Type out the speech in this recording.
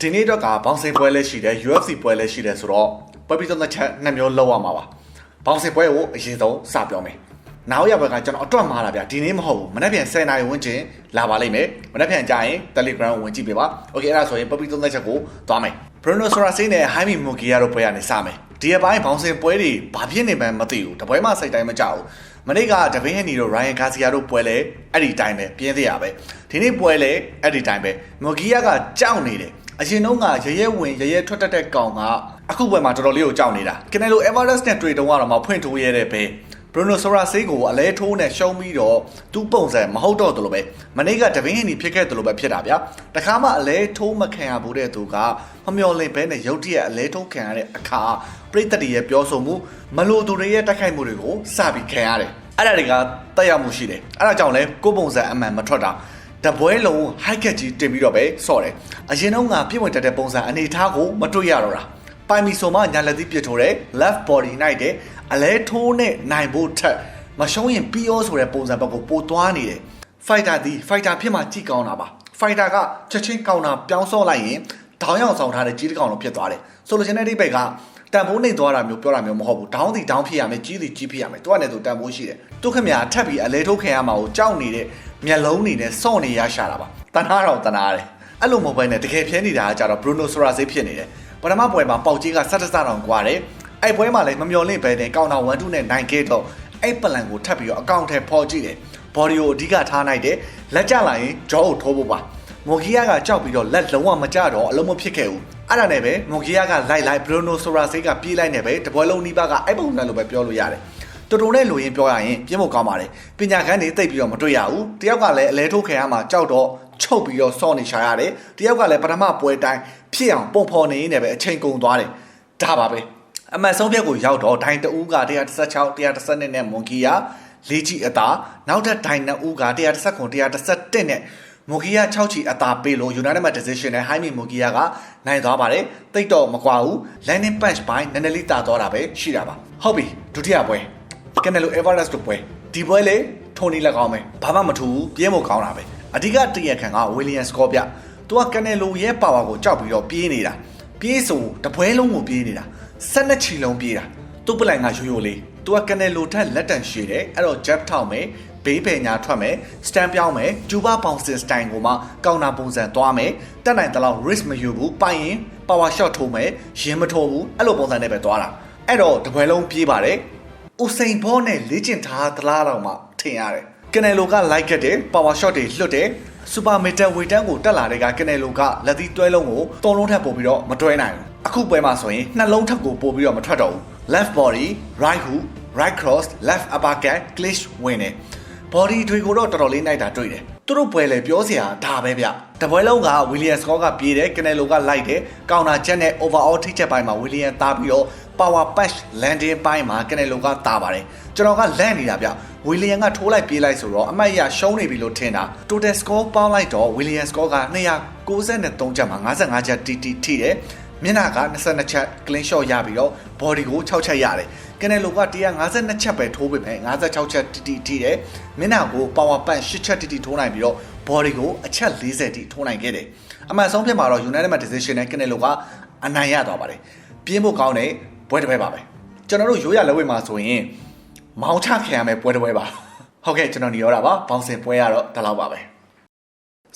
ဒီနေ့တော့ကဘောင်စင်ပွဲလည်းရှိတယ် UFC ပွဲလည်းရှိတယ်ဆိုတော့ပွဲပြီးတော့တစ်ချက်နှစ်မျိုးလောက်ရမှာပါဘောင်စင်ပွဲကိုအရင်ဆုံးစပြောမယ်နောက်ရဘက်ကကျွန်တော်အတွက်မှားလာဗျဒီနေ့မဟုတ်ဘူးမနေ့ပြန်10နာရီဝန်းကျင်လာပါလိမ့်မယ်မနေ့ပြန်ကြာရင် Telegram ကိုဝင်ကြည့်ပေးပါโอเคအဲ့ဒါဆိုရင်ပွဲပြီးတော့တစ်ချက်ကိုသွားမယ် Bruno Sorace နဲ့ Jaime Munguia တို့ပွဲကနေစမယ်ဒီအပိုင်းဘောင်စင်ပွဲတွေဘာဖြစ်နေမှန်းမသိဘူးတပွဲမှစိတ်တိုင်းမကြောက်ဘူးမနေ့ကဒဗင်းဟန်နီတို့ Ryan Garcia တို့ပွဲလဲအဲ့ဒီတိုင်းပဲပြင်းသေးရပဲဒီနေ့ပွဲလဲအဲ့ဒီတိုင်းပဲ Munguia ကကြောက်နေတယ် အရင်တုန်းကရရဲဝင်ရရဲထွက်တတ်တဲ့ကောင်ကအခုပွဲမှာတော်တော်လေးကိုကြောက်နေတာကနယ်လို Everest နဲ့တွေ့တုန်းကတော့မှဖွင့်ထိုးရဲတဲ့ပဲ Bruno Sorace ကိုအလဲထိုးနဲ့ရှုံးပြီးတော့သူ့ပုံစံမဟုတ်တော့တယ်လို့ပဲမနေ့ကတပင်းဟင်းကြီးဖြစ်ခဲ့တယ်လို့ပဲဖြစ်တာဗျာတခါမှအလဲထိုးမခံရဘူးတဲ့သူကမမျော်လင့်ဘဲနဲ့ရုတ်တရက်အလဲထိုးခံရတဲ့အခါပြိတ္တတွေရဲ့ပြောဆိုမှုမလိုသူတွေရဲ့တိုက်ခိုက်မှုတွေကိုစပြီးခံရတယ်အဲ့ဒါတွေကတက်ရောက်မှုရှိတယ်အဲ့ဒါကြောင့်လဲကိုယ်ပုံစံအမှန်မထွက်တာ တပွဲလုံး high cat ကြီးတင်ပြီးတော့ပဲဆော့တယ်အရင်တော့ကပြည့်ဝင်တတ်တဲ့ပုံစံအနေထားကိုမတွေ့ရတော့တာပိုင်မီဆိုမှညာလက်သီးပြစ်ထိုးတယ် left body နိုင်တယ်အလဲထိုးနဲ့နိုင်ဖို့ထက်မရှုံးရင်ပြီးရောဆိုတဲ့ပုံစံဘက်ကိုပိုသွားနေတယ် fighter ဒီ fighter ဖြစ်မှကြည့်ကောင်းတာပါ fighter ကချက်ချင်းကောင်းတာပြောင်းစော့လိုက်ရင်တောင်းရောက်ဆောင်ထားတဲ့ကြီးတစ်ကောင်လုံးဖြစ်သွားတယ်ဆိုလိုချင်တဲ့အိဗက်ကတန်ဖိုးနေသွားတာမျိုးပြောတာမျိုးမဟုတ်ဘူးဒေါင်းစီဒေါင်းဖြစ်ရမယ်ကြီးစီကြီးဖြစ်ရမယ်သူကလည်းသူတန်ဖိုးရှိတယ်သူခင်ဗျာထပ်ပြီးအလဲထုတ်ခင်ရမှာကိုကြောက်နေတဲ့ မျက်လုံးနေနဲ့စော့နေရရှာတာပါတနာတော့တနာတယ်အဲ့လိုမဟုတ်ဘဲနဲ့တကယ်ဖြဲနေတာကကြတော့ Bruno Sorace ဖြစ်နေတယ်ပထမပွဲမှာပေါက်ကြီးကဆက်တစတောင်ကွာတယ်အဲ့ပွဲမှာလည်းမမျော်လင့်ပဲနဲ့ကောင်းတာ1-2နဲ့နိုင်ခဲ့တော့အဲ့ပလန်ကိုထပ်ပြီးတော့အကောင့်ထဲပေါ်ကြည့်တယ် body ကိုအဓိကထားနိုင်တယ်လက်ကျလာရင် jaw ကိုထိုးဖို့ပါမိုဂီယာကကြောက်ပြီးတော့လက်လုံးဝမကျတော့အလုံးမဖြစ်ခဲ့ဘူးအဲ့ဒါနဲ့ပဲမိုဂီယာကလိုက်လိုက်ဘရိုနိုဆိုရာဆေးကပြေးလိုက်နေပဲတပွဲလုံးနီးပါးကအဲ့ပုံစံလိုပဲပြောလို့ရတယ် တော်တော်နဲ့လိုရင်းပြောရရင်ပြင်းဖို့ကောင်းပါတယ်ပညာခန်းတွေတိတ်ပြီးတော့မတွေ့ရဘူးတယောက်ကလည်းအလဲထိုးခင်ရမှာကြောက်တော့ချုပ်ပြီးတော့စော့နေရှာရတယ်တယောက်ကလည်းပထမပွဲတိုင်းဖြစ်အောင်ပုံဖော်နေနေပဲအချိန်ကုန်သွားတယ်ဒါပါပဲအမှန်ဆုံးဖြတ်ကိုရောက်တော့ဒိုင်တူးက116 112နဲ့မွန်ကီယာလေးချီအသာနောက်ထပ်ဒိုင်နှစ်ဦးက119 111နဲ့မိုဂီယာ6ချီအသာပေးလို့ United Mad Decision နဲ့ Jaime Mogia ကနိုင်သွားပါတယ်တိတ်တော့မကွာဘူး Landing Punch ပိုင်းနည်းနည်းလေးတာသွားတာပဲရှိတာပါဟုတ်ပြီဒုတိယပွဲ Canelo Everest တို့ပွဲဒီပွဲလေထိုနီလက်ကောင်းပဲဘာမှမထူဘူးပြင်းဖို့ကောင်းတာပဲအဓိကတရခံက William Scott ပြသူက Canelo ရဲ့ power ကိုကြောက်ပြီးတော့ပြေးနေတာပြေးဆိုတပွဲလုံးကိုပြေးနေတာ12ချီလုံးပြေးတာသူ့ပလန်ကရိုးရိုးလေးသူက Canelo ထက်လက်တန်ရှည်တယ်အဲ့တော့ jab ထောက်မယ်ဘေးပယ်ညာထွက်မယ်စတန်ပြောင်းမယ်ကျူဘာပေါင်စင်စတိုင်ကိုမှကောင်နာပုံစံသွားမယ်တက်နိုင်တဲ့လောက် risk မယူဘူးပိုင်ရင် power shot ထိုးမယ်ရင်မထိုးဘူးအဲ့လိုပုံစံနဲ့ပဲသွားတာအဲ့တော့တပွဲလုံးပြေးပါတယ် ဦးစိန်ဘောနဲ့လေ့ကျင့်ထားသလားတော့မှထင်ရတယ်ကနယ်လိုကလိုက်ခဲ့တယ် power shot တွေလွတ်တယ်စူပါမီတာဝေတန်းကိုတက်လာတဲ့ကကနယ်လိုကလက်သီးတွဲလုံးကိုသုံးလုံးထပ်ပို့ပြီးတော့မတွဲနိုင်ဘူးအခုပွဲမှာဆိုရင်နှလုံးထပ်ကိုပို့ပြီးတော့မထွက်တော့ဘူး left body right hook right cross left uppercut clinch ဝင်တယ် body တွေကိုတော့တော်တော်လေးနိုင်တာတွေ့တယ် သူတို့ပွဲလေပြောစရာဒါပဲဗျတပွဲလုံးက William Scott ကပြေးတယ် Canelo ကလိုက်တယ်ကောင်တာချက်နဲ့ overall ထိချက်ပိုင်းမှာ William တားပြီးတော့ power punch landing ပိုင်းမှာ Canelo ကတားပါတယ်ကျွန်တော်ကလန့်နေတာဗျ William ကထိုးလိုက်ပြေးလိုက်ဆိုတော့အမှတ်ရရှုံးနေပြီလို့ထင်တာ total score ပေါင်းလိုက်တော့ William Scott က293ချက်မှာ55ချက် TT ထိတယ် မျက်နှာက22ချက် clean shot ရပြီးတော့ body ကို6ချက်ရတယ်ကနယ်လိုက152ချက်ပဲထိုးပေမဲ့56ချက်တီတီထိတယ်မျက်နှာကို power punch 8ချက်တီတီထိုးနိုင်ပြီးတော့ body ကိုအချက်40တီထိုးနိုင်ခဲ့တယ်အမှန်ဆုံးဖြစ်မှာတော့ United Mad Decision နဲ့ကနယ်လိုကအနိုင်ရသွားပါတယ်ပြင်းဖို့ကောင်းတဲ့ပွဲတစ်ပွဲပါပဲကျွန်တော်တို့ရိုးရလက်ဝဲမှာဆိုရင်မောင်းချခံရမယ်ပွဲတစ်ပွဲပါဟုတ်ကဲ့ကျွန်တော်နေရောတာပါဘောင်စင်ပွဲရတော့ဒီလောက်ပါပဲ